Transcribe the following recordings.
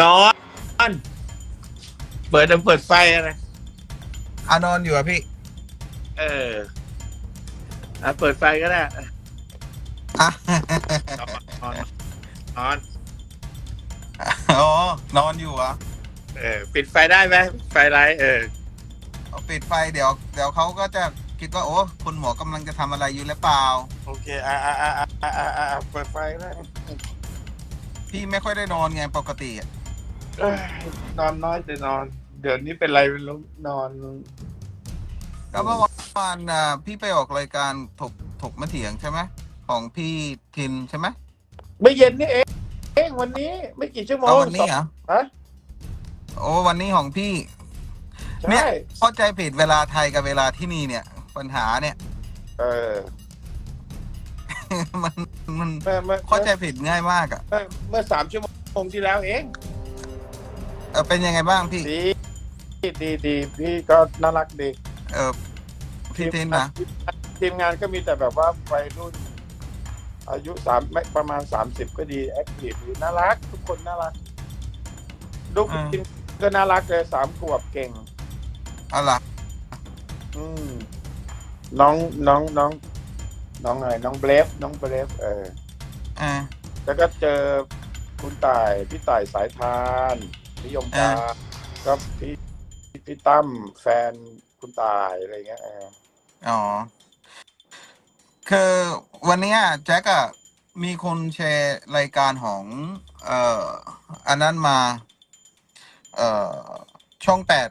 นอน เปิดเปิดไฟอะไร อานอนอยู่อะพี่ เอออะเปิดไฟก็ได้อะ นอนนอนนอน อ๋อ นอนอยู่เหรอะเออ ปิดไฟได้ไหมไฟไลท์เออ เอาปิดไฟเดี๋ยว เดี๋ยวเขาก็จะคิดว่าโอ้คุณหมอกำลังจะทำอะไรอยู่หรือเปล่า โอเค อ่าอ่าอ่าอ่าอ่าอ่าเปิดไฟก็ได้ พี่ไม่ค่อยได้นอนไงปกติอะ เอ้ยนอนน้อยแต่นอน เดี๋ยวนี้เป็นไรไม่รู้นอน ก็เมื่อวานอะพี่ไปออกรายการถกถกมาเถียงใช่ไหมของพี่ทินใช่ไหมไม่เย็นนี่เองเองวันนี้ไม่กี่ชั่วโมงเอาวันนี้เหรอฮะโอ้วันนี้ของพี่ เนี่ใช่ยเข้าใจผิดเวลาไทยกับเวลาที่นี่เนี่ย ปัญหาเนี่ย เออมันมันเมื่อเมื่อเข้าใจผิดง่ายมากอะเมื่อเมื่อสามชั่วโมงที่แล้วเอง เออเป็นยังไงบ้างพี่ ดีดีดีพี่ก็น่ารักดีเออพี่ทินนะทีมงานก็มีแต่แบบว่าวัยรุ่น อายุสามไม่ประมาณสามสิบก็ดีแอคทีฟดีน่ารัก ทุกคนน่ารัก ลูกทีมก็น่ารักเลยสามขวบเก่งอะไรอืมน้องน้องน้อง น้องอะไรน้องเบลฟน้องเบลฟเออ อ่า แล้วก็เจอคุณต่าย พี่ต่ายสายทาน นิยมกาอ่าก็พี่พี่ตั้มแฟนคุณต่ายอะไรเงี้ยเอออ๋อ คือวันเนี้ยแจ็คอะมีคนแชร์รายการของ เอ่อ อันนั้นมา เอ่อ ช่องแปด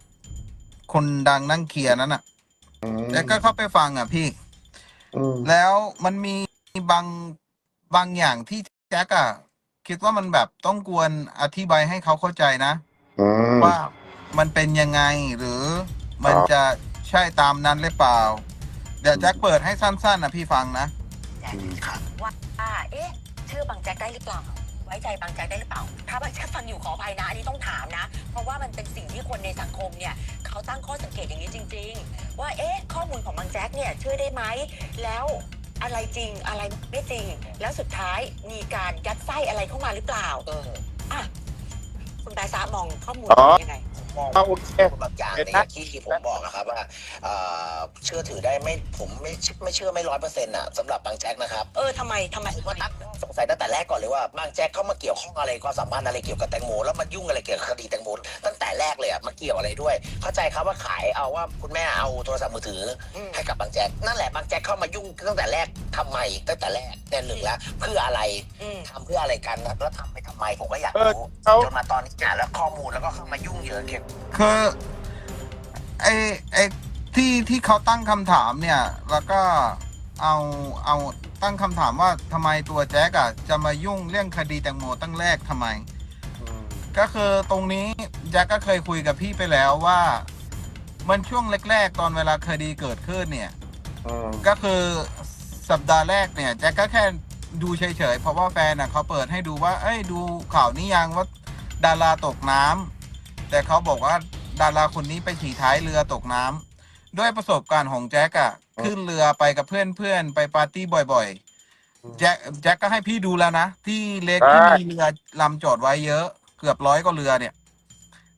คนดังนั่งเคลียร์นั้นอะอืมแจ็คก็เข้าไปฟังอะพี่อืมแล้วมันมีบางบางอย่างที่แจ็คอะ คิดว่ามันแบบต้องกวนอธิบายให้เขาเข้าใจนะ อืม ว่ามันเป็นยังไงหรือมันอ๋อจะใช่ตามนั้นหรือเปล่า เดี๋ยวแจ็คเปิดให้สั้นๆนะพี่ฟังนะ แจ็คค่ะว่าเอ๊ะเชื่อบางแจ็คได้หรือเปล่า ไว้ใจบางแจ็คได้หรือเปล่า ถ้าบางแจ็คฟังอยู่ขออภัยนะอันนี้ต้องถามนะ เพราะว่ามันเป็นสิ่งที่คนในสังคมเนี่ยเขาตั้งข้อสังเกตอย่างนี้จริง ๆ ว่าเอ๊ะข้อมูลของบางแจ็คเนี่ยเชื่อได้ไหมแล้ว อะไรจริงอะไรไม่จริง แล้วสุดท้ายมีการยัดไส้อะไรเข้ามาหรือเปล่าเอออะคุณตาซามองข้อมูลอ๋อยังไงผมมองเอาโอเคบางอย่างเห็นในไหมที่ที่ผมบอกนะครับว่าเอ่อเชื่อถือได้ไม่ผมไม่ไม่เชื่อไม่ร้อยเปอร์เซ็นต์อะสำหรับบางแจ็คนะครับ เออทำไมทำไมผมว่าตั้ง สงสัยตั้งแต่แรกก่อนเลยว่าบางแจ็คเข้ามาเกี่ยวข้องอะไรความสัมพันธ์อะไรเกี่ยวกับแตงโมแล้วมันยุ่งอะไรเกี่ยวกับคดีแตงโมตั้งแต่แรกเลยอะมาเกี่ยวอะไรด้วย เข้าใจครับว่าขายเอาว่าคุณแม่เอาโทรศัพท์มือถืออืมให้กับบางแจ็คนั่นแหละบางแจ็คเข้ามายุ่งตั้งแต่แรกทำไมตั้งแต่แรกแน่หนึ่งแล้วเพื่ออะไรอืมทำเพื่ออะไรกันนะแล้วทำไปทำไมผมก็อยากเออรู้เขาจนมาตอนนี้เนี่ยแล้วข้อมูลแล้วก็เข้ามายุ่งเหยิงเกี่ยวคือไอไอที่ที่เขาตั้งคำถามเนี่ย แล้วก็เอาเอา ตั้งคำถามว่าทำไมตัวแจ็คอะจะมายุ่งเรื่องคดีแตงโมตั้งแรกทำไม อืมก็คือตรงนี้แจ็คก็เคยคุยกับพี่ไปแล้วว่า มันช่วงแรก ๆ ตอนเวลาคดีเกิดขึ้นเนี่ย อืมก็คือสัปดาห์แรกเนี่ยแจ็คก็แค่ดูเฉยๆ เพราะว่าแฟนน่ะเขาเปิดให้ดูว่า เอ้ยดูข่าวนี้ยังว่าดาราตกน้ำแต่เขาบอกว่าดาราคนนี้ไปฉี่ท้ายเรือตกน้ำ ด้วยประสบการณ์ของแจ็คอะขึ้นเรือไปกับเพื่อนๆไปปาร์ตี้บ่อยๆ แจ็คแจ็คก็ให้พี่ดูแล้วนะ ที่เล็กที่มีเรือลำจอดไว้เยอะ เกือบร้อยกว่าเรือเนี่ย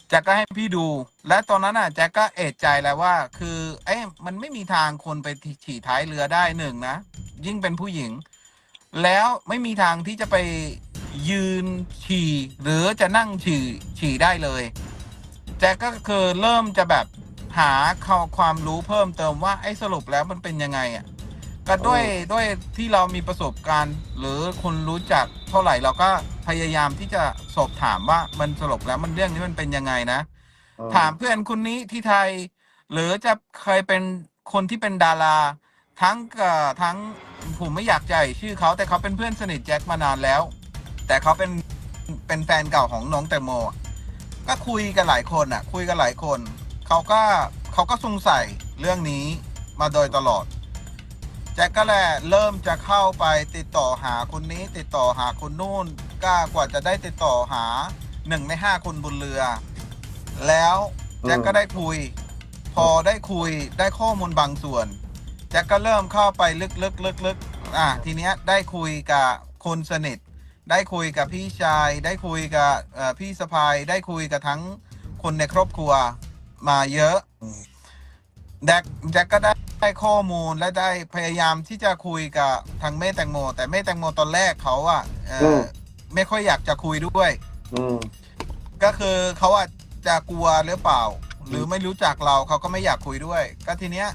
แจ็คก็ให้พี่ดู และตอนนั้นอะแจ็คก็เอะใจแล้วว่า คือเอ้ยมันไม่มีทางคนไปฉี่ท้ายเรือได้หนึ่งนะ ยิ่งเป็นผู้หญิง แล้วไม่มีทางที่จะไปยืนฉี่หรือจะนั่งฉี่ฉี่ได้เลยแจ็คก็คือเริ่มจะแบบ หาข้อความรู้เพิ่มเติมว่าไอ้สรุปแล้วมันเป็นยังไงอะก็ด้วยด้วยที่เรามีประสบการณ์ หรือคนรู้จักเท่าไหร่เราก็พยายามที่จะสอบถามว่ามันสรุปแล้วมันเรื่องนี้มันเป็นยังไงนะ ถามเพื่อนคนนี้ที่ไทย หรือจะเคยเป็นคนที่เป็นดารา ทั้งกับทั้งผมไม่อยากจะเอ่ยชื่อเขาแต่เขาเป็นเพื่อนสนิทแจ็คมานานแล้ว แต่เขาเป็นเป็นแฟนเก่าของน้องแตงโมอะก็คุยกันหลายคนอะ คุยกันหลายคน เขาก็เขาก็สงสัยเรื่องนี้มาโดยตลอด แจ็คก็แหละเริ่มจะเข้าไปติดต่อหาคนนี้ ติดต่อหาคนนู่นกล้ากว่าจะได้ติดต่อหาหนึ่งในห้าคนบนเรือ แล้วแจ็คก็ได้คุย พอได้คุยได้ข้อมูลบางส่วนแจ็คก็เริ่มเข้าไปลึกๆลึกๆอะทีเนี้ยได้คุยกับคนสนิท ได้คุยกับพี่ชาย ได้คุยกับพี่สะพาย ได้คุยกับทั้งคนในครอบครัว มาเยอะแจ็คแจ็คก็ได้ได้ข้อมูลและได้พยายามที่จะคุยกับทางแม่แตงโม แต่แม่แตงโมตอนแรกเขาอะเอ่ออมไม่ค่อยอยากจะคุยด้วย อืม ก็คือเขาอาจจะกลัวหรือเปล่า หรือไม่รู้จักเราเขาก็ไม่อยากคุยด้วย ก็ทีเนี้ย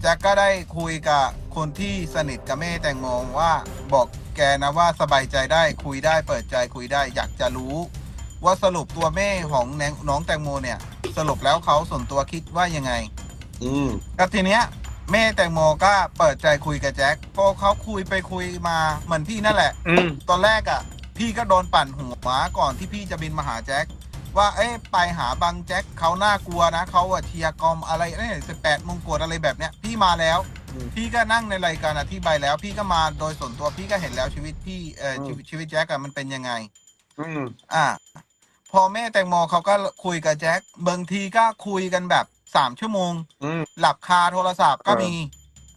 แจ็คก็ได้คุยกับคนที่สนิทกับแม่แตงโมว่าบอกแกนะว่าสบายใจได้คุยได้เปิดใจคุยได้ อยากจะรู้ ว่าสรุปตัวแม่ของแนน้องแตงโมเนี่ย สรุปแล้วเขาส่วนตัวคิดว่ายังไง อืมก็ทีเนี้ยแม่แตงโมก็เปิดใจคุยกับแจ็คพอเขาคุยไปคุยมาเหมือนพี่นั่นแหละ อืมตอนแรกอะ พี่ก็โดนปั่นหัวก่อนที่พี่จะบินมาหาแจ็คว่าเอ้ยไปหาบังแจ็คเขาน่ากลัวนะเขาอะเชียร์กอมอะไรเนี่ยสิบแปดมงกุฎอะไรแบบเนี้ยพี่มาแล้วอืมพี่ก็นั่งในรายการอธิบายแล้ว พี่ก็มาโดยส่วนตัวพี่ก็เห็นแล้วชีวิตพี่เออชีวิตชีวิตแจ็คอะมันเป็นยังไง อืมอ่า พอแม่แตงโมเขาก็คุยกับแจ็คบางทีก็คุยกันแบบสามชั่วโมง อืม หลับคาโทรศัพท์ก็เออมี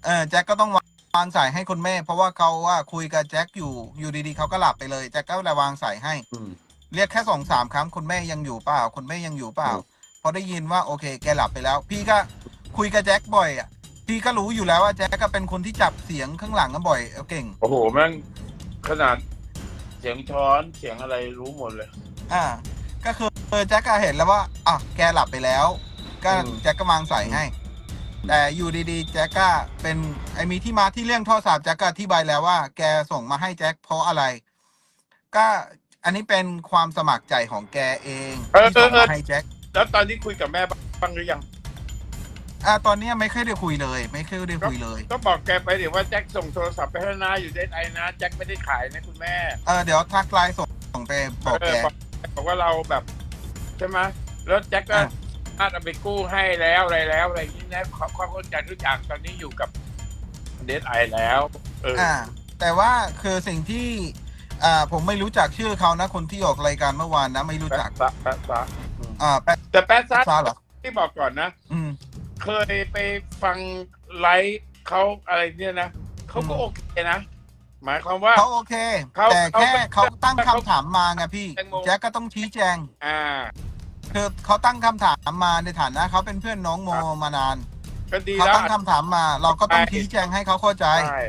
เออแจ็คก็ต้องวางสายให้คุณแม่ เพราะว่าเขาว่าคุยกับแจ็คอยู่อยู่ดีๆเขาก็หลับไปเลยแจ็คก็เลยวางสายให้ อืม เรียกแค่สองสามครั้งคุณแม่ยังอยู่เปล่าคุณแม่ยังอยู่เปล่า อืม พอได้ยินว่าโอเค แกหลับไปแล้ว พี่ก็คุยกับแจ็คบ่อยอะพี่ก็รู้อยู่แล้วว่าแจ็คก็เป็นคนที่จับเสียงข้างหลังก็บ่อยเออเก่ง โอ้โหแม่งขนาดเสียงช้อนเสียงอะไรรู้หมดเลย อ่า ก็คือเออแจ็คก็เห็นแล้วว่าอะแกหลับไปแล้ว ก็อืม แจ็คก็วางสายให้ แต่อยู่ดีๆ แจ็คก็เป็นไอมีที่มาที่เรื่องโทรศัพท์แจ็คก็อธิบายแล้วว่าแกส่งมาให้แจ็คเพราะอะไร ก็อันนี้เป็นความสมัครใจของแกเองเออที่ส่งเออมาเออให้แจ็ค แล้วตอนนี้คุยกับแม่บ้างหรือยัง อ่าตอนเนี้ยไม่เคยได้คุยเลย ไม่เคยได้คุยเลย ก็บอกแกไปเดี๋ยวว่าแจ็คส่งโทรศัพท์ไปให้นาอยู่เดนไอนะแจ็คไม่ได้ขายนะคุณแม่ เออเดี๋ยวทักไลน์ส่งส่งไปบอกเอแกอบอก บอกว่าเราแบบใช่ไหมแล้วแจ็คก็อะ อาจเอาไปกู้ให้แล้วอะไรแล้วอะไรอย่างนี้นะความความเข้าใจทุกอย่างตอนนี้อยู่กับเดนไอแล้ว เอออ่าแต่ว่าคือสิ่งที่อ่าผมไม่รู้จักชื่อเขานะคนที่ออกรายการเมื่อวานนะ ไม่รู้แป๊ะจักซะแป๊ะซะอืมอ่าแป๊ะแต่แป๊ะซะซาเหรอที่บอกก่อนนะ อืม เคยไปฟังไลฟ์เขาอะไรเนี่ยนะเขาก็อืม โอเคนะ หมายความว่า เขาโอเค เขาแต่แค่เขาเขาตั้งคำถามมาไงพี่แตงโม แจ็คก็ต้องชี้แจง อ่า คือเขาตั้งคำถามมาในฐานะเขาเป็นเพื่อนน้องโมมานานก็ดีเขาแล้วตั้งคำถามมา เราก็ต้องใช่ชี้แจงให้เขาเข้าใจ ใช่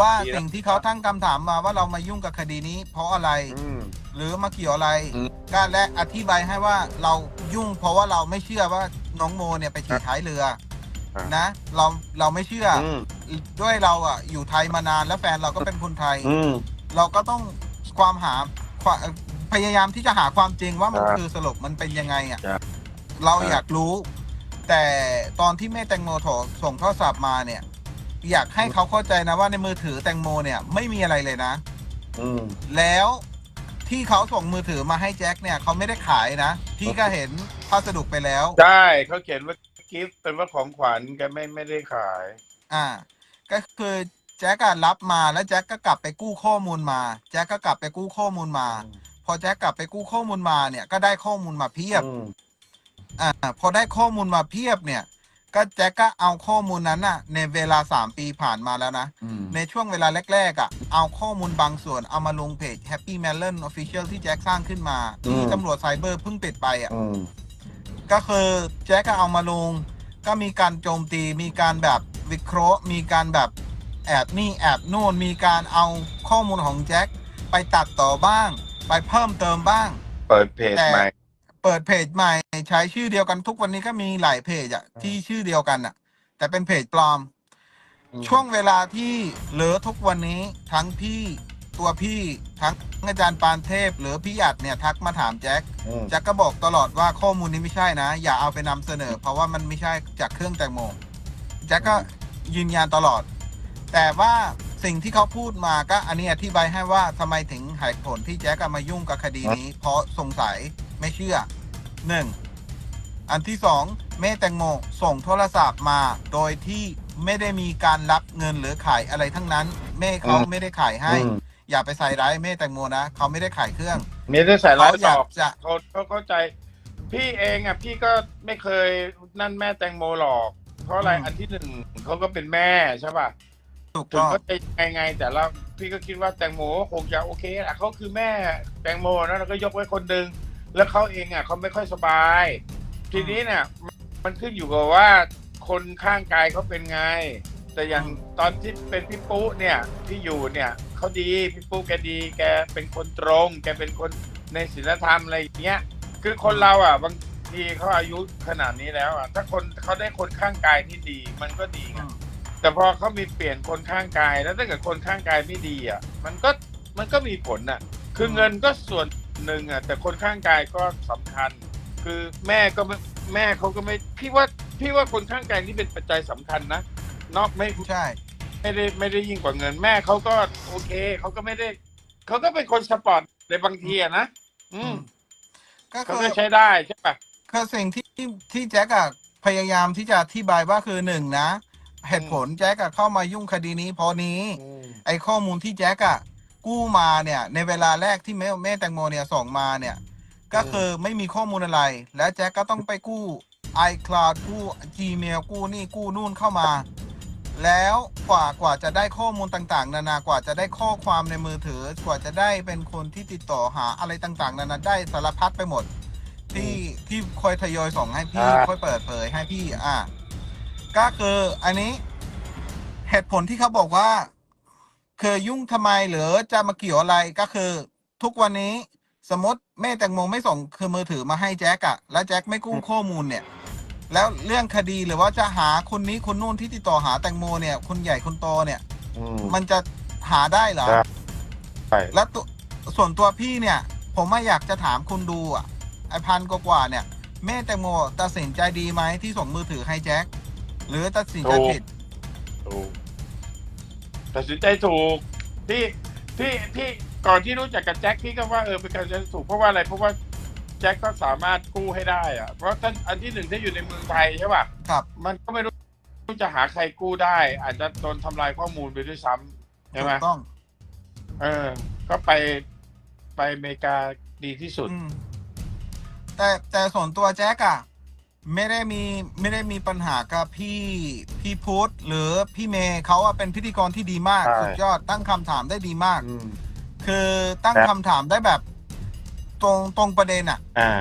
ว่าดีแล้ว สิ่งที่เขาตั้งคำถามมาว่าเรามายุ่งกับคดีนี้ เพราะอะไรอืม หรือมาเกี่ยวอะไรอืม ก็และอธิบายให้ว่าเรายุ่งเพราะว่าเราไม่เชื่อว่าน้องโมเนี่ยไปฉีดท้ายเรือ อะนะ เราเราไม่เชื่อออืมด้วยเราอะอยู่ไทยมานานแล้วแฟนเราก็เป็นคนไทย อืม เราก็ต้องความหาความพยายามที่จะหาความจริงว่ามันครับคือสรุปมันเป็นยังไงอะครับเราครับ อยากรู้ แต่ตอนที่แม่แตงโมโทรส่งโทรศัพท์มาเนี่ย อยากให้เขาเข้าใจนะว่าในมือถือแตงโมเนี่ยไม่มีอะไรเลยนะ อืม แล้วที่เขาส่งมือถือมาให้แจ็คเนี่ยเขาไม่ได้ขายนะ พี่ก็เห็นพัสดุไปแล้ว ใช่เขาเขียนว่า กิฟต์เป็นว่าของขวัญแกไม่ไม่ได้ขาย อ่า ก็คือแจ็คอะรับมาแล้วแจ็คก็กลับไปกู้ข้อมูลมา แจ็คก็กลับไปกู้ข้อมูลมา พอแจ็คกลับไปกู้ข้อมูลมาเนี่ยก็ได้ข้อมูลมาเพียบ อืมอ่าพอได้ข้อมูลมาเพียบเนี่ย ก็แจ็คก็เอาข้อมูลนั้นน่ะ ในเวลาสามปีผ่านมาแล้วนะ อืมในช่วงเวลาแรกๆอะ เอาข้อมูลบางส่วนเอามาลงเพจ Happy Melon Official ที่แจ็คสร้างขึ้นมา ที่ตำรวจไซเบอร์เพิ่งปิดไปอะ อืม ก็คือแจ็คก็เอามาลง ก็มีการโจมตีมีการแบบวิเคราะห์ มีการแบบแอบนี่แอบนู่นมีการเอาข้อมูลของแจ็คไปตัดต่อบ้าง ไปเพิ่มเติมบ้าง เปิดเพจแต่ใหม่ เปิดเพจใหม่ใช้ชื่อเดียวกันทุกวันนี้ก็มีหลายเพจอะอืมที่ชื่อเดียวกันอะแต่เป็นเพจปลอมอืมช่วงเวลาที่เหลือทุกวันนี้ทั้งพี่ ตัวพี่ทั้งอาจารย์ปานเทพ หรือพี่หยัดเนี่ยทักมาถามแจ็คอืมแจ็คก็บอกตลอดว่าข้อมูลนี้ไม่ใช่นะ อย่าเอาไปนำเสนอ เพราะว่ามันไม่ใช่จากเครื่องแตงโมแจ็คก็ยืนยันตลอด แต่ว่าสิ่งที่เขาพูดมาก็อันนี้อธิบายให้ว่าทำไมถึงเหตุผลที่แจ็คอะมายุ่งกับคดีนี้ เพราะสงสัยไม่เชื่อหนึ่งอันที่สองแม่แตงโมส่งโทรศัพท์มาโดยที่ไม่ได้มีการรับเงินหรือขายอะไรทั้งนั้นแม่เขาไม่ได้ขายให้ อืม อย่าไปใส่ร้ายแม่แตงโมนะเขาไม่ได้ขายเครื่องมีได้ใส่ร้ายเขาอตยาอกกจะเขาเขาเข้าใจ พี่เองอะพี่ก็ไม่เคยนั่นแม่แตงโมหรอก เพราะอะไรอืมอันที่หนึ่งเขาก็เป็นแม่ใช่ป่ะถูกถึงต้อง เขาจะยังไงไงแต่เราพี่ก็คิดว่าแตงโมคงจะโอเคแหละเขาคือแม่แตงโมนะเราก็ยกไว้คนหนึ่งแล้วเขาเองอะเขาไม่ค่อยสบาย ทีนี้เนี่ยมันมันขึ้นอยู่กับว่าคนข้างกายเขาเป็นไง แต่อย่างตอนที่เป็นพี่ปุ๊เนี่ยที่อยู่เนี่ยเขาดีพี่ปุ๊แกดี แกเป็นคนตรง แกเป็นคนในศีลธรรมอะไรอย่างเงี้ย คือคนเราอะบางทีเขาอายุขนาดนี้แล้วอะถ้าคนเขาได้คนข้างกายที่ดีมันก็ดีไงอืมแต่พอเขามีเปลี่ยนคนข้างกาย แล้วถ้าเกิดคนข้างกายไม่ดีอะมันก็มันก็มีผลอะ คือเงินก็ส่วนหนึ่งอะแต่คนข้างกายก็สำคัญ คือแม่ก็ไม่แม่เขาก็ไม่พี่ว่าพี่ว่าคนข้างกายนี่เป็นปัจจัยสำคัญนะ นอกไม่ใช่ ไม่ได้ไม่ได้ยิ่งกว่าเงินแม่เขาก็โอเคเขาก็ไม่ได้เขาก็เป็นคนสปอร์ตในบางทีอะนะอืมก็เขาคือก็ใช้ได้ใช่ปะคือสิ่งที่ที่แจ็คอะพยายามที่จะอธิบายว่าคือหนึ่งนะ เหตุผลแจ็คอะเข้ามายุ่งคดีนี้เพราะนี้ไอ้ข้อมูลที่แจ็คอะกู้มาเนี่ย ในเวลาแรกที่แม่แม่แตงโมเนี่ยส่งมาเนี่ย ก็คือไม่มีข้อมูลอะไร แล้วแจ็คก็ต้องไปกู้ iCloud กู้ Gmail กู้นี่กู้นู่นเข้ามา แล้วกว่ากว่าจะได้ข้อมูลต่างๆ นานากว่าจะได้ข้อความในมือถือ กว่าจะได้เป็นคนที่ติดต่อหาอะไรต่างๆ นานาได้สารพัดไปหมด ที่ที่คอยทยอยส่งให้พี่อ่าค่อยเปิดเผยให้พี่ อ่า ก็คืออันนี้ เหตุผลที่เขาบอกว่าคือยุ่งทำไมหรือจะมาเกี่ยวอะไรก็คือ ทุกวันนี้ สมมติแม่แตงโมไม่ส่งคือมือถือมาให้แจ็คอะแล้วแจ็คไม่กู้ข้อมูลเนี่ย แล้วเรื่องคดีหรือว่าจะหาคนนี้คนนู่นที่ติดต่อหาแตงโมเนี่ย คนใหญ่คนโตเนี่ยมันจะหาได้เหรอใช่ใช่แล้วตัวส่วนตัวพี่เนี่ย ผมไม่อยากจะถามคุณดูอะไอพันกว่าๆเนี่ย แม่แตงโมตัดสินใจดีไหมที่ส่งมือถือให้แจ็คหรือตัดสินใจผิด ถูกตัดสินใจถูกที่ที่ที่ก่อนที่รู้จักกับแจ็คพี่ก็ว่าเออเป็นการตัดสินใจถูกเพราะว่าอะไรเพราะว่า แจ็คก็สามารถกู้ให้ได้อะเพราะท่านอันที่หนึ่งถ้าอยู่ในเมืองไทยใช่ป่ะครับ มันก็ไม่รู้จะหาใครกู้ได้ อาจจะโดนทำลายข้อมูลไปด้วยซ้ำใช่ไหมถูกต้อง เออ ก็ไปไปอเมริกาดีที่สุด อืมแต่แต่ส่วนตัวแจ็คอะไม่ได้มีไม่ได้มีปัญหากับพี่พี่พุทธหรือพี่เมย์เขาอะเป็นพิธีกรที่ดีมากใช่ สุดยอดตั้งคำถามได้ดีมาก อืม คือตั้งครับคำถามได้แบบ ตรงตรงประเด็นอะอ่า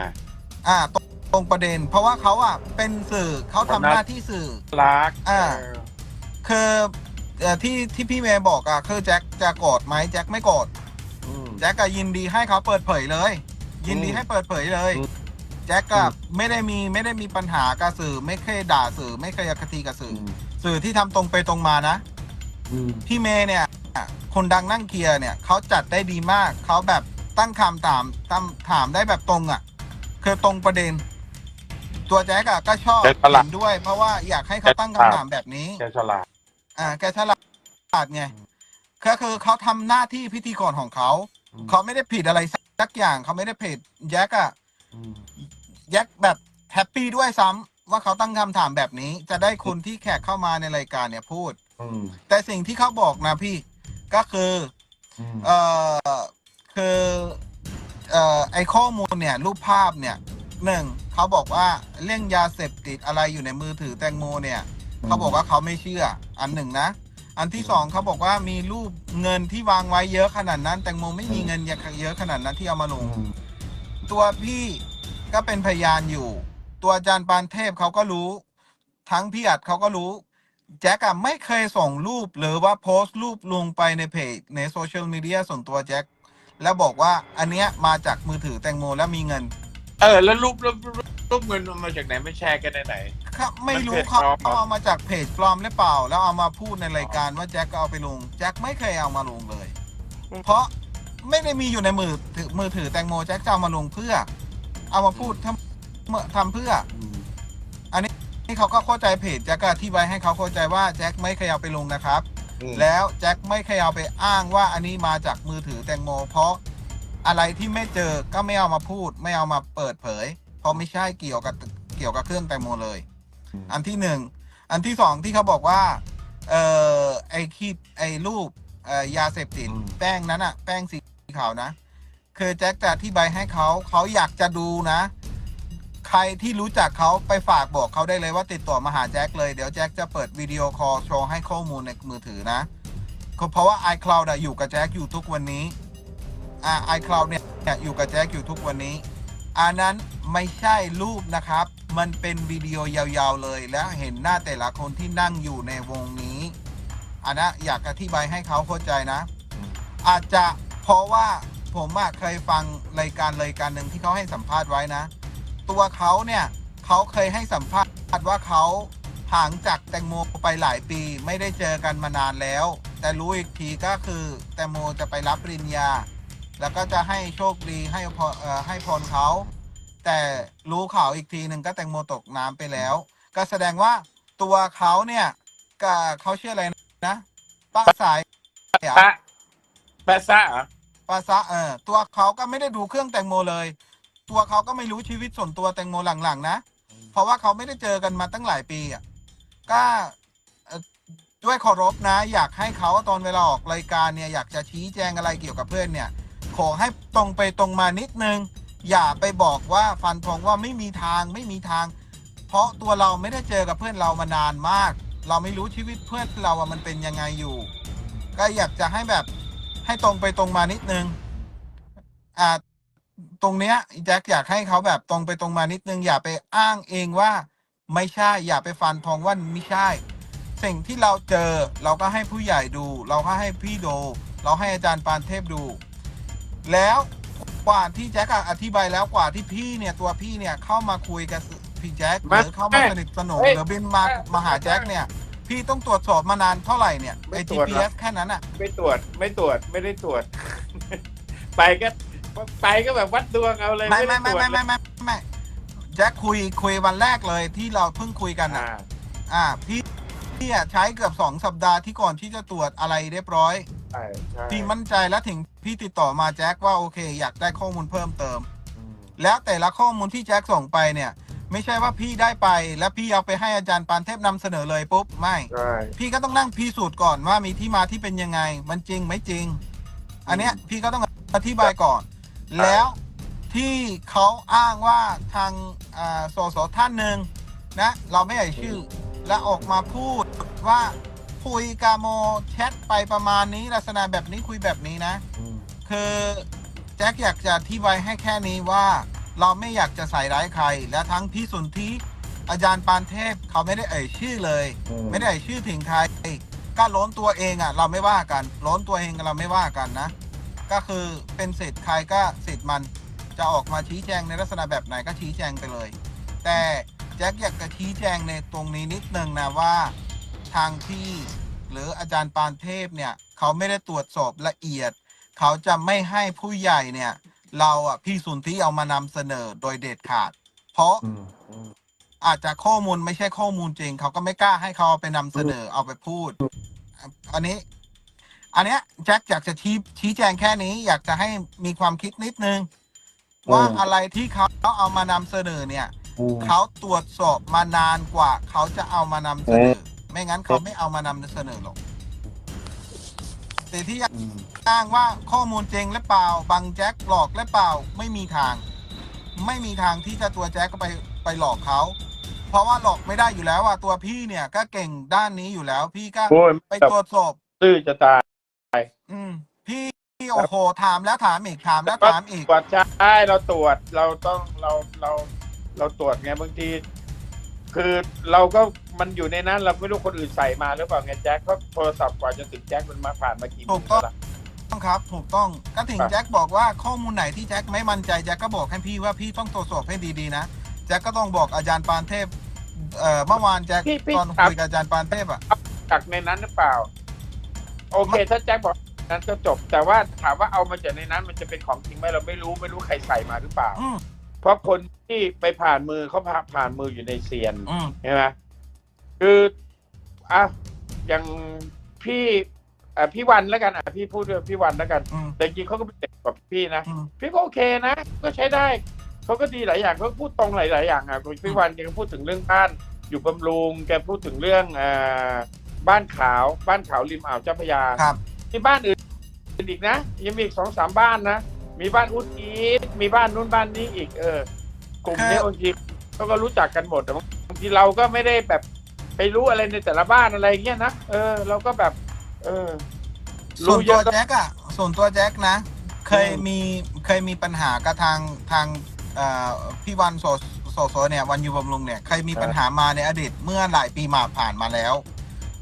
อ่า ตรงตรงประเด็น เพราะว่าเขาอะเป็นสื่อเขาทำคนนั้นหน้าที่สื่อ รักอ่า เออคือเอ่อที่ที่พี่เมย์บอกอะคือแจ็คจะโกรธไหมแจ็คไม่โกรธอืม แจ็คก็ยินดีให้เขาเปิดเผยเลย ยินดีอืมให้เปิดเผยเลย อืม แจ็คก็อืมไม่ได้มีไม่ได้มีปัญหากับสื่อ ไม่เคยด่าสื่อ ไม่เคยอคติกับสื่ออสื่อที่ทำตรงไปตรงมานะ อืม พี่เมย์เนี่ย คนดังนั่งเคลียร์เนี่ยเขาจัดได้ดีมาก เขาแบบ ตั้งคำถามตั้งถามได้แบบตรงอะ คือตรงประเด็น ตัวแจ็คอะก็ชอบแจ็คฉลาด เห็นด้วย เพราะว่าอยากให้เขาตั้งคำถามแบบนี้ แกฉลาด อ่า แกฉลาดไงก็คือเขาทำหน้าที่พิธีกรของเขา อืม เขาไม่ได้ผิดอะไรสักอย่างเขาไม่ได้ผิดแจ็คอะ อืมแจ็คแบบแฮปปี้ด้วยซ้ำว่าเขาตั้งคำถามแบบนี้ จะได้คนที่แขกเข้ามาในรายการเนี่ยพูด อืมแต่สิ่งที่เขาบอกนะพี่ก็คือ อืม เอ่อ คือเอ่อไอข้อมูลเนี่ยรูปภาพเนี่ยหนึ่งเขาบอกว่าเรื่องยาเสพติดอะไรอยู่ในมือถือแตงโมเนี่ยเขาบอกว่าเขาไม่เชื่ออันหนึ่งนะ อันที่สองเขาบอกว่ามีรูปเงินที่วางไว้เยอะขนาดนั้น แตงโมไม่มีเงินเยอะขนาดนั้นที่เอามาลงอืมตัวพี่ก็เป็นพยานอยู่ ตัวอาจารย์ปานเทพเขาก็รู้ ทั้งพี่อัดเขาก็รู้ แจ็คอะไม่เคยส่งรูปหรือว่าโพสต์รูปลงไปในเพจในโซเชียลมีเดียส่วนตัวแจ็ค แล้วบอกว่าอันเนี้ยมาจากมือถือแตงโมแล้วมีเงินเออ แล้วรูปรูปรูปรูปเงินมันมาจากไหนไม่แชร์กันได้ไหน ครับไม่รู้มันเพจเขาปลอมเหรอ เอามาจากเพจปลอมหรือเปล่า แล้วเอามาพูดในรายการว่าแจ็คก็เอาไปลงแจ็คไม่เคยเอามาลงเลย เพราะไม่ได้มีอยู่ในมือถือมือถือแตงโมแจ็คจะเอามาลงเพื่อ เอามาพูดทำทำเพื่อ อันนี้นี่เขาก็เข้าใจเพจแจ็คก็อธิบายให้เขาเข้าใจว่าแจ็คไม่เคยเอาไปลงนะครับ อืม แล้วแจ็คไม่เคยเอาไปอ้างว่าอันนี้มาจากมือถือแตงโม เพราะอะไรที่ไม่เจอก็ไม่เอามาพูด ไม่เอามาเปิดเผย เพราะไม่ใช่เกี่ยวกับเกี่ยวกับเครื่องแตงโมเลย อันที่หนึ่ง อันที่สองที่เขาบอกว่า เอ่อไอ้คีบไอ้รูปเอ่อยาเสพติดอืม แป้งนั้นอะแป้งสีขาวนะ คือแจ็คจะอธิบายให้เขาเขาอยากจะดูนะ ใครที่รู้จักเขาไปฝากบอกเขาได้เลยว่าติดต่อมาหาแจ็คเลย เดี๋ยวแจ็คจะเปิดวิดีโอคอลโชว์ให้ข้อมูลในมือถือนะเพราะว่า iCloud อะอยู่กับแจ็คอยู่ทุกวันนี้อ่า iCloud เนี่ยอยู่กับแจ็คอยู่ทุกวันนี้ อันนั้นไม่ใช่รูปนะครับ มันเป็นวิดีโอยาวๆเลย แล้วเห็นหน้าแต่ละคนที่นั่งอยู่ในวงนี้อันนะอยากอธิบายให้เขาเข้าใจนะ อาจจะเพราะว่าผมเคยฟังรายการรายการหนึ่งที่เขาให้สัมภาษณ์ไว้นะ ตัวเขาเนี่ยเขาเคยให้สัมภาษณ์ว่าเขาห่างจากแตงโมไปหลายปี ไม่ได้เจอกันมานานแล้ว แต่รู้อีกทีก็คือแตงโมจะไปรับปริญญา แล้วก็จะให้โชคดีให้พรเอ่อให้พรเขา แต่รู้ข่าวอีกทีหนึ่งก็แตงโมตกน้ำไปแล้ว ก็แสดงว่าตัวเขาเนี่ยกับเขาชื่ออะไรนะป้าสายเหรอปะแปะซะเหรอปาซะเออตัวเขาก็ไม่ได้ดูเครื่องแตงโมเลย ตัวเขาก็ไม่รู้ชีวิตส่วนตัวแตงโมหลังๆ นะ เพราะว่าเขาไม่ได้เจอกันมาตั้งหลายปีอะก็เอ่อด้วยเคารพนะ อยากให้เขาตอนเวลาออกรายการเนี่ยอยากจะชี้แจงอะไรเกี่ยวกับเพื่อนเนี่ย ขอให้ตรงไปตรงมานิดนึง อย่าไปบอกว่าฟันธงว่าไม่มีทางไม่มีทาง เพราะตัวเราไม่ได้เจอกับเพื่อนเรามานานมาก เราไม่รู้ชีวิตเพื่อนเราอะมันเป็นยังไงอยู่ ก็อยากจะให้แบบให้ตรงไปตรงมานิดนึงอ่า ตรงเนี้ยแจ็คอยากให้เขาแบบตรงไปตรงมานิดนึง อย่าไปอ้างเองว่า ไม่ใช่อย่าไปฟันธงว่าไม่ใช่ สิ่งที่เราเจอเราก็ให้ผู้ใหญ่ดู เราก็ให้พี่ดู เราให้อาจารย์ปานเทพดู แล้วกว่าที่แจ็คอะอธิบายแล้วกว่าที่พี่เนี่ยตัวพี่เนี่ยเข้ามาคุยกับพี่แจ็คหรือเข้ามาสนิทสนมหรือบินมามาหาแจ็คเนี่ย พี่ต้องตรวจสอบมานานเท่าไหร่เนี่ยไอ GPS แค่นั้นอะไม่ตรวจไม่ตรวจไม่ได้ตรวจ ไปก็ ไปก็แบบวัดดวงเอาเลยไม่ไม่ด้ไม่ตรวจไม่ไม่ไม่ไม่ไม่แจ็คคุยคุยวันแรกเลยที่เราเพิ่งคุยกันอ่าอะอ่า พี่พี่อะใช้เกือบสองสัปดาห์ที่ก่อนที่จะตรวจอะไรเรียบร้อยใช่ใช่พี่มั่นใจแล้วถึงพี่ติดต่อมาแจ็คว่าโอเค อยากได้ข้อมูลเพิ่มเติมอืมแล้วแต่ละข้อมูลที่แจ็คส่งไปเนี่ย ไม่ใช่ว่าพี่ได้ไปแล้วพี่เอาไปให้อาจารย์ปานเทพนำเสนอเลยปุ๊บไม่ใช่พี่ก็ต้องนั่งพิสูจน์ก่อนว่ามีที่มาที่เป็นยังไง มันจริงไม่จริง อันเนี้ยพี่ก็ต้องอธิบายก่อน แล้วที่เขาอ้างว่าทางอ่าสสท่านหนึ่งนะเราไม่เอ่ยชื่อ และออกมาพูดว่าคุยกาโมแชทไปประมาณนี้ลักษณะแบบนี้คุยแบบนี้นะอืมคือแจ็คอยากจะอธิบายให้แค่นี้ว่า เราไม่อยากจะใส่ร้ายใคร และทั้งพี่สุนทิอาจารย์ปานเทพเขาไม่ได้เอ่ยชื่อเลยอืมไม่ได้เอ่ยชื่อถึงใครก็ล้นตัวเองอะ เราไม่ว่ากันล้นตัวเองเราไม่ว่ากันนะ ก็คือเป็นสิทธิ์ใครก็สิทธิ์มันจะออกมาชี้แจงในลักษณะแบบไหนก็ชี้แจงไปเลย แต่แจ็คอยากจะชี้แจงในตรงนี้นิดนึงนะว่าทางที่หรืออาจารย์ปานเทพเนี่ยเขาไม่ได้ตรวจสอบละเอียด เขาจะไม่ให้ผู้ใหญ่เนี่ย เราอะพี่สุนที่เอามานำเสนอโดยเด็ดขาด เพราะอาจจะข้อมูลไม่ใช่ข้อมูลจริง เขาก็ไม่กล้าให้เขาเอาไปนำเสนอเอาไปพูด อันนี้ อันเนี้ยแจ็คอยากจะชี้ชี้แจงแค่นี้ อยากจะให้มีความคิดนิดนึง ว่าอะไรที่เขาเอามานำเสนอเนี่ยอืมเขาตรวจสอบมานานกว่า เขาจะเอามานำเสนอ ไม่งั้นเขาไม่เอามานำเสนอหรอกแต่ที่อืมอ้างว่าข้อมูลจริงหรือเปล่าบังแจ็คหลอกหรือเปล่าไม่มีทาง ไม่มีทางที่จะตัวแจ็คก็ไปไปหลอกเขาเพราะว่าหลอกไม่ได้อยู่แล้วอะตัวพี่เนี่ยก็เก่งด้านนี้อยู่แล้ว พี่ก็โอ้ยไปตรวจสอบ ตื้อจะตาย อืมพี่โอ้โหถามแล้วถามอีกถามแล้วถามอีก ตรวจใช่เราตรวจเราต้องเราเราเราตรวจไงบางที คือเราก็มันอยู่ในนั้นเราไม่รู้คนอื่นใส่มาหรือเปล่าไงแจ็คเพราะโทรศัพท์กว่าจะถึงแจ็คมันมาผ่านมากี่ถูมืกต้องแล้วล่ะ ต้องครับ ถูกต้องก็ถึงครับ แจ็คบอกว่าข้อมูลไหนที่แจ็คไม่มั่นใจแจ็คก็บอกให้พี่ว่าพี่ต้องตรวจสอบให้ดีๆนะแจ็คก็ต้องบอกอาจารย์ปานเทพเอ่อเมื่อวานแจ็คพี่พี่ตอนถาม คุยกับอาจารย์ปานเทพอะจากในนั้นหรือเปล่า โอเค ถ้าแจ็คบอก นั้นก็จบ แต่ว่าถามว่าเอามาจากในนั้นมันจะเป็นของจริงไหมเราไม่รู้ไม่รู้ใครใส่มาหรือเปล่า อืมเพราะคนที่ไปผ่านมือเขาผ่าผ่านมืออยู่ในเซียนอืม ใช่ไหมคืออะอย่างพี่อะพี่วันแล้วกันอะพี่พูดด้วยพี่วันแล้วกัน อืม แต่จริงๆเขาก็เป็นเด็กกว่าพี่นะ อืม พี่ก็โอเคนะ ก็ใช้ได้ เขาก็ดีหลายอย่างเขาพูดตรงหลาย ๆ อย่างอะพี่วันแกก็พูดถึงเรื่องบ้าน อยู่บำรุง แกพูดถึงเรื่องอ่าบ้านขาว บ้านขาวริมอ่าวเจ้าพระยา ครับ มีบ้านอื่นอีกนะ ยังมีอีกสองสามบ้านนะ มีบ้านอุดอีทมีบ้านนู้นบ้านนี้อีกเออกลุ่มเนี้ยครับบางทีเขาก็รู้จักกันหมดแต่บางทีเราก็ไม่ได้แบบไปรู้อะไรในแต่ละบ้านอะไรเงี้ยนะเออ เราก็แบบ เออส่วนรู้เยตัวอะก็แจ็คอะส่วนตัวแจ็คนะ เคยอืมมีเคยมีปัญหากับทางทางเอ่อพี่วันโสโสโสเนี่ยวันยูบำรุงเนี่ยเคยมีปัญหามาในอดีตเมื่อหลายปีมาผ่านมาแล้ว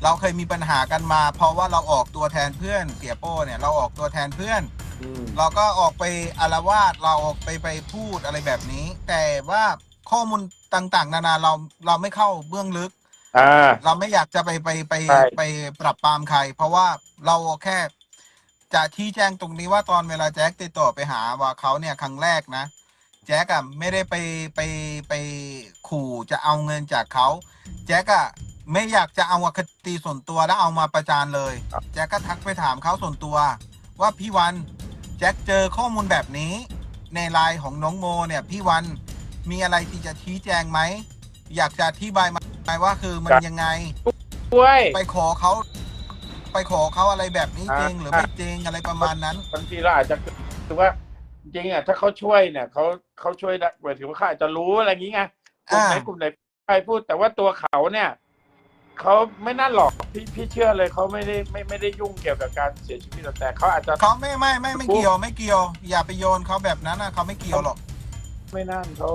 เราเคยมีปัญหากันมา เพราะว่าเราออกตัวแทนเพื่อนเสียโป้เนี่ยเราออกตัวแทนเพื่อน อืมเราก็ออกไปอารวาสเราออกไปไปพูดอะไรแบบนี้ แต่ว่าข้อมูลต่างๆ นานาเราเราไม่เข้าเบื้องลึก อ่า เราไม่อยากจะไปไปไปใช่ ไปปรับปรามใคร เพราะว่าเราแค่ จะชี้แจงตรงนี้ว่าตอนเวลาแจ็คติดต่อไปหาว่าเขาเนี่ยครั้งแรกนะ แจ็คอะไม่ได้ไปไปไปขู่จะเอาเงินจากเขา แจ็คอะ ไม่อยากจะเอาคดีส่วนตัวแล้วเอามาประจานเลย แจ็คก็ทักไปถามเขาส่วนตัว ว่าพี่วันแจ็คเจอข้อมูลแบบนี้ ในไลน์ของน้องโมเนี่ย พี่วันมีอะไรที่จะชี้แจงไหม อยากจะอธิบายมาว่าคือมันยังไง ด้วย ไปขอเขาไปขอเขาอะไรแบบนี้อ่าจริงหรือไม่จริงอะไรประมาณนั้นบางทีเราอาจจะคือว่าจริงอะถ้าเขาช่วยเนี่ยเขาเขาช่วยได้หมายถึงว่าเขาอาจจะรู้อะไรอย่างงี้ไงกลุ่มไหนอ่ากลุ่มไหนใครพูดแต่ว่าตัวเขาเนี่ย เขาไม่น่าหลอกพี่พี่เชื่อเลยเขาไม่ได้ไม่ไม่ได้ยุ่งเกี่ยวกับการเสียชีวิตหรอกแต่เขาอาจจะเขาไม่ไม่ไม่ไม่เกี่ยวไม่เกี่ยว อย่าไปโยนเขาแบบนั้นนะเขาไม่เกี่ยวหรอกไม่นั่นเขา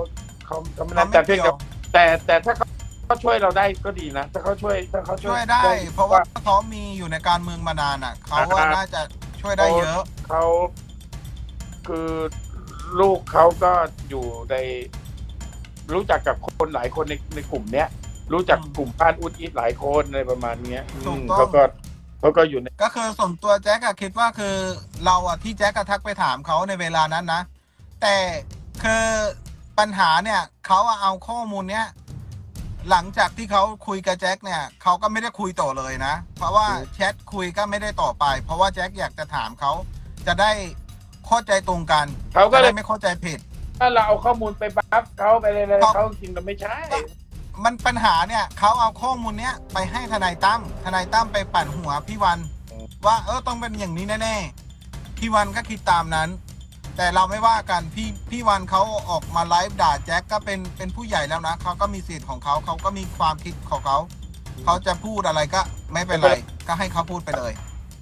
เขาเขาไม่เขานั่นไม่แต่เพียงเกี่ยวแต่แต่ถ้าเขาเขาช่วยเราได้ก็ดีนะถ้าเขาช่วยถ้าเขาช่วยได้ เพราะว่าเขามีอยู่ในการเมืองมานานอะเขาว่าน่าจะช่วยได้เยอะเขาคือลูกเขาก็อยู่ในรู้จักกับคนหลายคนในในกลุ่มเนี้ย รู้จักอืมกลุ่มบ้านอุดอิดหลายคนอะไรประมาณเนี้ยถูกอืมต้อง เขาก็เขาก็อยู่ใน ก็คือส่วนตัวแจ็คอะคิดว่าคือเราอะที่แจ็คก็ทักไปถามเขาในเวลานั้นนะ แต่คือปัญหาเนี่ยเขาอะเอาข้อมูลเนี้ยหลังจากที่เขาคุยกับแจ็คเนี่ยเขาก็ไม่ได้คุยต่อเลยนะ เพราะว่าแชทคุยก็ไม่ได้ต่อไป เพราะว่าแจ็คอยากจะถามเขาจะได้เข้าใจตรงกันเขาก็จะเลได้ยไม่เข้าใจผิด ถ้าเราเอาข้อมูลไปบัฟเขาไปเลยเลยเพราะเขาจริงเราไม่ใช่ มันปัญหาเนี่ยเขาเอาข้อมูลเนี้ยไปให้ทนายตั้มทนายตั้มไปปั่นหัวพี่วัน ว่าเออต้องเป็นอย่างนี้แน่ๆพี่วันก็คิดตามนั้น แต่เราไม่ว่ากันพี่พี่วันเขาออกมาไลฟ์ด่าแจ็คก็เป็นเป็นผู้ใหญ่แล้วนะเขาก็มีสิทธิ์ของเขาเขาก็มีความคิดของเขาเขาจะพูดอะไรก็ไม่เป็นไรก็ให้เขาพูดไปเลย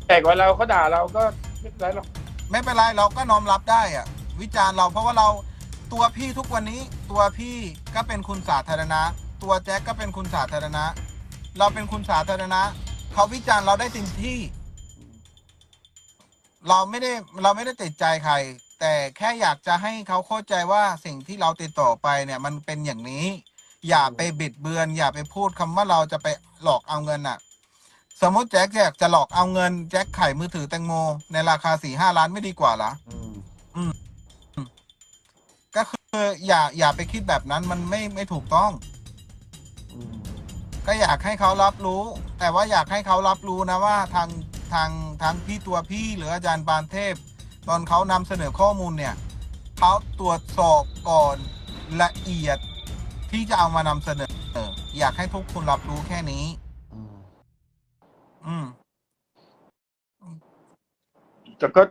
แต่กว่าเราเขาด่าเราก็ไม่เป็นไรหรอกไม่เป็นไรเราก็น้อมรับได้อะวิจารณ์เราเพราะว่าเราตัวพี่ทุกวันนี้ตัวพี่ก็เป็นคุณสาธารณะ ตัวแจ็คก็เป็นคุณสาธารณะ เราเป็นคุณสาธารณะ เขาวิจารณ์เราได้เต็มที่ เราไม่ได้เราไม่ได้ติดใจใคร แต่แค่อยากจะให้เขาเข้าใจว่าสิ่งที่เราติดต่อไปเนี่ยมันเป็นอย่างนี้ อย่าไปบิดเบือน อย่าไปพูดคำว่าเราจะไปหลอกเอาเงินอะ สมมติแจ็คอยากจะหลอกเอาเงิน แจ็คขายมือถือแตงโม ในราคาสี่ห้าล้านไม่ดีกว่าเหรอก็คืออย่าอย่าไปคิดแบบนั้นมันไม่ไม่ถูกต้อง ก็อยากให้เขารับรู้ แต่ว่าอยากให้เขารับรู้นะว่าทางทางทางพี่ตัวพี่หรืออาจารย์ปานเทพ ตอนเขานำเสนอข้อมูลเนี่ยเขาตรวจสอบก่อนละเอียดที่จะเอามานำเสนอ อยากให้ทุกคนรับรู้แค่นี้ อืมแต่ก็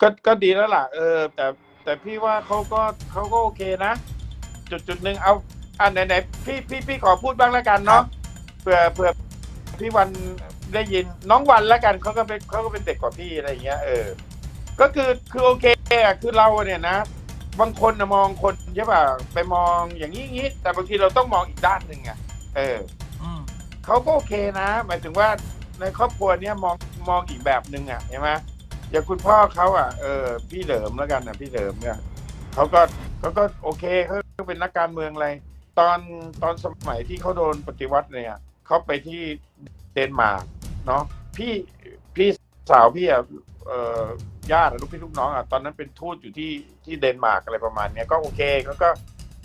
ก็ก็ดีแล้วล่ะ เออ แต่แต่พี่ว่าเขาก็เขาก็โอเคนะ จุดจุดหนึ่งเอาอ่าไหนไหนพี่พี่พี่ขอพูดบ้างแล้วกันเนาะ เผื่อเผื่อพี่วันได้ยินน้องวันแล้วกันเขาก็เป็นเขาก็เป็นเด็กกว่าพี่อะไรอย่างเงี้ยเออ ก็คือคือโอเคอะคือเราเนี่ยนะ บางคนนะมองคนใช่ป่ะไปมองอย่างนี้อย่างนี้แต่บางทีเราต้องมองอีกด้านหนึ่งอะเอออืมเขาก็โอเคนะ หมายถึงว่าในครอบครัวเนี้ยมองมองอีกแบบหนึ่งอะเห็นไหมอย่างคุณพ่อเขาอะเออพี่เหลิมแล้วกันนะพี่เหลิมเนี่ยเขาก็เขาก็โอเคเขาก็เป็นนักการเมืองอะไรตอนตอนสมัยที่เขาโดนปฏิวัติเนี่ย เขาไปที่เดนมาร์กเนาะพี่พี่สาวพี่อะเออญาติลูกพี่ลูกน้องอะตอนนั้นเป็นทูตอยู่ที่ที่เดนมาร์กอะไรประมาณเนี้ยก็โอเคเขาก็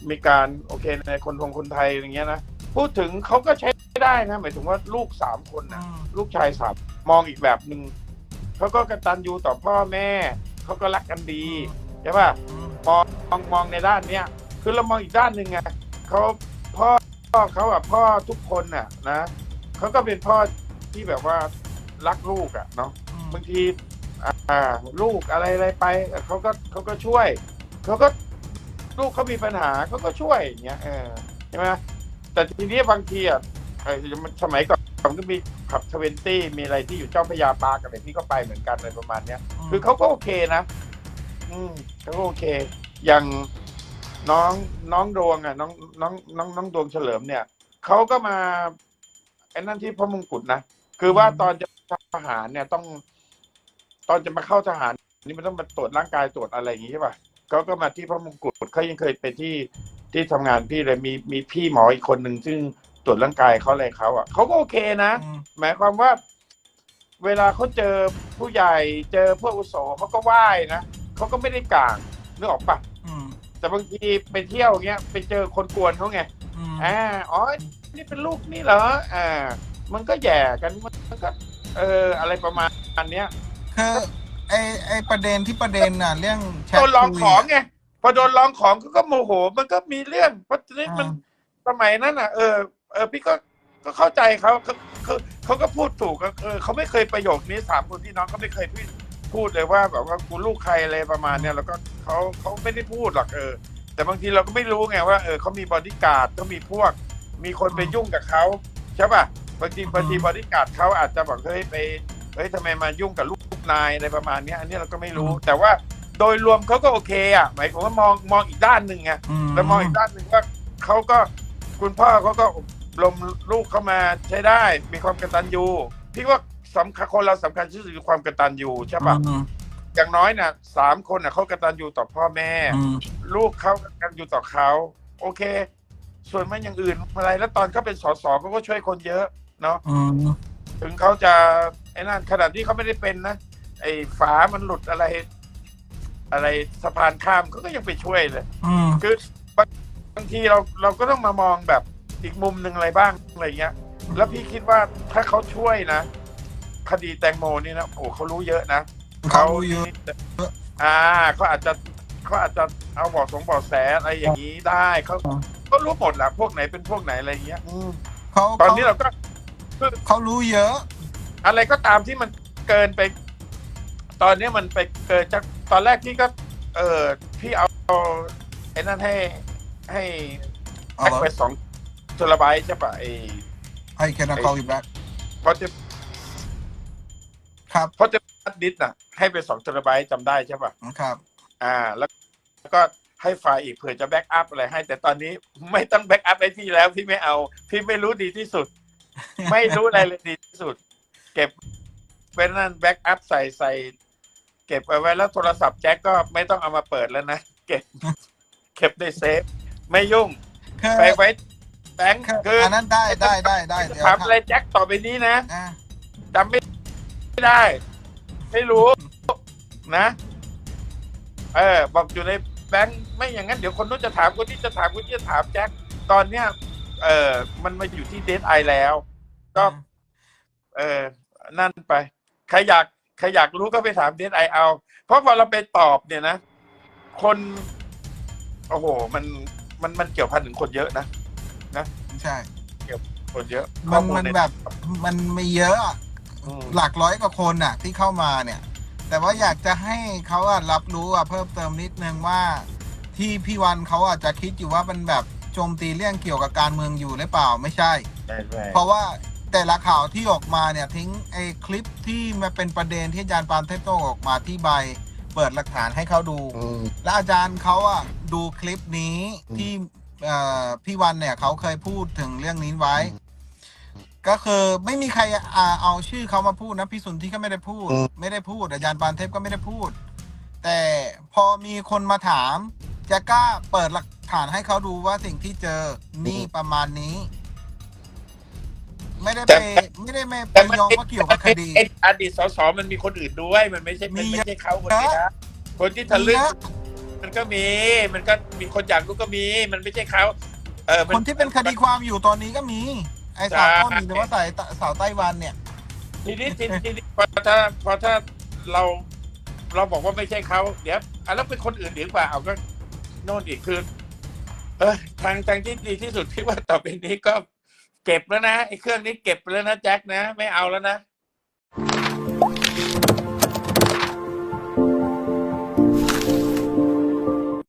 มีการโอเคในคนทงคนไทยอย่างเงี้ยนะพูดถึงเขาก็ใช้ได้นะหมายถึงว่าลูกสามคนอืนะมลูกชายสามมองอีกแบบหนึ่งเขาก็กตัญญูต่อพ่อแม่เขาก็รักกันดีใช่ป่ะอืมมองมองมองในด้านเนี้ยคือเรามองอีกด้านหนึ่งไงเขาพ่อ พ่อเขาอะพ่อทุกคนน่ะนะเขาก็เป็นพ่อที่แบบว่ารักลูกอะเนาะอืมบางทีอ่าลูกอะไรอะไรไปเขาก็เขาก็ช่วยเขาก็ลูกเขามีปัญหาเขาก็ช่วยอย่างเงี้ยเออใช่ไหมแต่ทีนี้บางทีอะไอ้สมัยก่อนมันก็มีขับทเวนตี้มีอะไรที่อยู่เจ้าพระยาปาร์กอะไรพี่ก็ไปเหมือนกันอะไรประมาณเนี้ย คือเขาก็โอเคนะ อืมเขาก็โอเค อย่าง น้องน้องดวงอะ น้องน้องน้องน้องดวงเฉลิมเนี่ยเขาก็มาไอ้นั่นที่พระมงกุฎนะคือว่าตอนจะทหารเนี่ยต้อง ตอนจะมาเข้าทหาร นี่มันต้องมาตรวจร่างกายตรวจอะไรอย่างงี้ใช่ป่ะเขาก็มาที่พระมงกุฎเขายังเคยไปที่ที่ทำงานพี่เลยมีมีพี่หมออีกคนหนึ่งซึ่งตรวจร่างกายเขาอะไรเขาอะเขาก็โอเคนะอืมหมายความว่า เวลาเขาเจอผู้ใหญ่เจอผู้อาวุโสเขาก็ไหว้นะเขาก็ไม่ได้กลางนึกออกปะอืม แต่บางทีไปเที่ยวเงี้ยไปเจอคนกวนเขาไงอืมอ่าอ๋อ นี่เป็นลูกนี่เหรออ่า มันก็แย่กันมันก็เอออะไรประมาณเนี้ยคือไอไอประเด็นที่ประเด็นน่ะ เรื่องแชทโดนลองคุยของไงพอโดนลองของเขาก็โมโห มันก็มีเรื่องเพราะฉะนั้นมันอ่าสมัยนั้นอะ เออเออพี่ก็ก็เข้าใจเขาเขาเขาเขาก็พูดถูกก็เออเขาไม่เคยประโยคนี้สามคนพี่น้องเขาไม่เคยพูด พูดเลยว่าแบบว่ากูลูกใครอะไรประมาณเนี้ยแล้วก็เขาเขาไม่ได้พูดหรอกเออ แต่บางทีเราก็ไม่รู้ไงว่าเออเขามีบอดี้การ์ดเขามีพวก มีคนไปยุ่งกับเขาใช่ป่ะบางทีบางทีบอดี้การ์ดเขาอาจจะบอกเฮ้ยไปเฮ้ยทำไมมายุ่งกับลูกนายอะไรประมาณเนี้ยอันนี้เราก็ไม่รู้ แต่ว่าโดยรวมเขาก็โอเคอะหมายความว่ามองมองอีกด้านหนึ่งไงมแล้วมองอีกด้านหนึ่งว่าเขาก็คุณพ่อเขาก็อบรมลูกเข้ามาใช้ได้ มีความกตัญญูพี่ว่า สำคัญคนเราสำคัญที่สุดคือความกตัญญูใช่ปะอืมอย่างน้อยน่ะสามคนน่ะเขากตัญญูต่อพ่อแม่อืมลูกเขากตัญญูต่อเขาโอเค ส่วนมันอย่างอื่นอะไรแล้วตอนเขาเป็นสสเขาก็ช่วยคนเยอะเนาะอืมถึงเขาจะไอ้นั่นขนาดที่เขาไม่ได้เป็นนะไอ้ฝามันหลุดอะไร อะไรสะพานข้ามเขาก็ยังไปช่วยเลยอืมคือบางบางทีเราเราก็ต้องมามองแบบอีกมุมหนึ่งอะไรบ้างอะไรเงี้ย แล้วพี่คิดว่าถ้าเขาช่วยนะ คดีแตงโมนี่นะโอ้เขารู้เยอะนะเขารู้เยอะอ่าเขาอาจจะเขาอาจจะเอาบอกสงบอกแสอะไรอย่างนี้ได้เขาก็รู้หมดแหละพวกไหนเป็นพวกไหนอะไรเงี้ยอืมเขาตอนนี้เราก็เขารู้เยอะ อะไรก็ตามที่มันเกินไป ตอนนี้มันไปเกินจากตอนแรกพี่ก็ เออพี่เอาไอ้นั่นให้ให้เอาแพ็กเหรอไปสองเทราไบต์ใช่ปะไอ้ I can call you back เพราะจะ ครับเพราะจะฮัดดิสก์น่ะ ให้ไปสองเทราไบต์จำได้ใช่ปะครับ อ่า แล้วก็ให้ไฟล์อีกเผื่อจะแบ็กอัพอะไรให้ แต่ตอนนี้ไม่ต้องแบ็กอัพให้พี่แล้วพี่ไม่เอา พี่ไม่รู้ดีที่สุด ไม่รู้อะไรเลยดีที่สุด เก็บเป็นนั่นแบ็กอัพใส่ใส่ เก็บเอาไว้แล้วโทรศัพท์แจ็คก็ไม่ต้องเอามาเปิดแล้วนะ เก็บ เก็บในเซฟ ไม่ยุ่งคือไปไว้แบงค์คือคืออันนั้นได้ได้ได้ได้เดี๋ยวถามอะไรแจ็คต่อไปนี้นะอะจำไม่ ได้ ไม่รู้นะ เออ บอกอยู่ในแบงค์ไม่อย่างนั้นเดี๋ยวคนนู้นจะถามคนนี้จะถามคนนี้จะถามแจ็คตอนเนี้ย เออมันมาอยู่ที่เดทไอแล้ว ก็ เออนั่นไป ใครอยากใครอยากรู้ก็ไปถามเดทไอเอา เพราะพอเราไปตอบเนี่ยนะ คนโอ้โห มันมันมันเกี่ยวพันถึงคนเยอะนะใช่ คนเยอะมันข้อลมันใแบบมันไม่เยอะอะอืม หลักร้อยกว่าคนน่ะ ที่เข้ามาเนี่ย แต่ว่าอยากจะให้เขาอะรับรู้อะเพิ่มเติมนิดนึงว่า ที่พี่วันเขาอาจจะคิดอยู่ว่ามันแบบโจมตีเรื่องเกี่ยวกับการเมืองอยู่หรือเปล่าไม่ใช่ ใช่ใช่เพราะว่าแต่ละข่าวที่ออกมาเนี่ยทิ้งไอ้คลิปที่มาเป็นประเด็นที่อาจารย์ปานเทพโตออกมาที่ใบเปิดหลักฐานให้เขาดู อืม แล้วอาจารย์เขาอะดูคลิปนี้ที่เอ่อพี่วันเนี่ยเขาเคยพูดถึงเรื่องนี้ไว้ ก็คือไม่มีใครอ่าเอาชื่อเขามาพูดนะพี่สุนที่ก็ไม่ได้พูด ไม่ได้พูดอาจารย์ปานเทพก็ไม่ได้พูด แต่พอมีคนมาถามจะกล้าเปิดหลักฐานให้เขาดูว่าสิ่งที่เจอนี่ประมาณนี้ ไม่ได้ไปไม่ได้ไม่ไปยองว่าเกี่ยวกับคดีไอ้อดีตสสมันมีคนอื่นด้วย มันไม่ใช่มันมีไม่เยอะใช่เขาคนเดียวคนที่ทะลึ่งมีเยอะมันก็มี มันก็มีคนอยากรู้ก็มี มันไม่ใช่เขาเออมัคนที่เป็นคดีความอยู่ตอนนี้ก็มี ไอ้สาวต้นหรือว่าสายสาวไต้หวันเนี่ย ทีนี้ทีทีนี้พอถ้าพอถ้าเราเราบอกว่าไม่ใช่เขาเดี๋ยวอะแล้วเป็นคนอื่นดีกว่าเอาก็โน่นอีกคือเออทางทางที่ดีที่สุดพี่ว่าต่อไปนี้ก็เก็บแล้วนะไอ้เครื่องนี้เก็บแล้วนะแจ็คนะ ไม่เอาแล้วนะ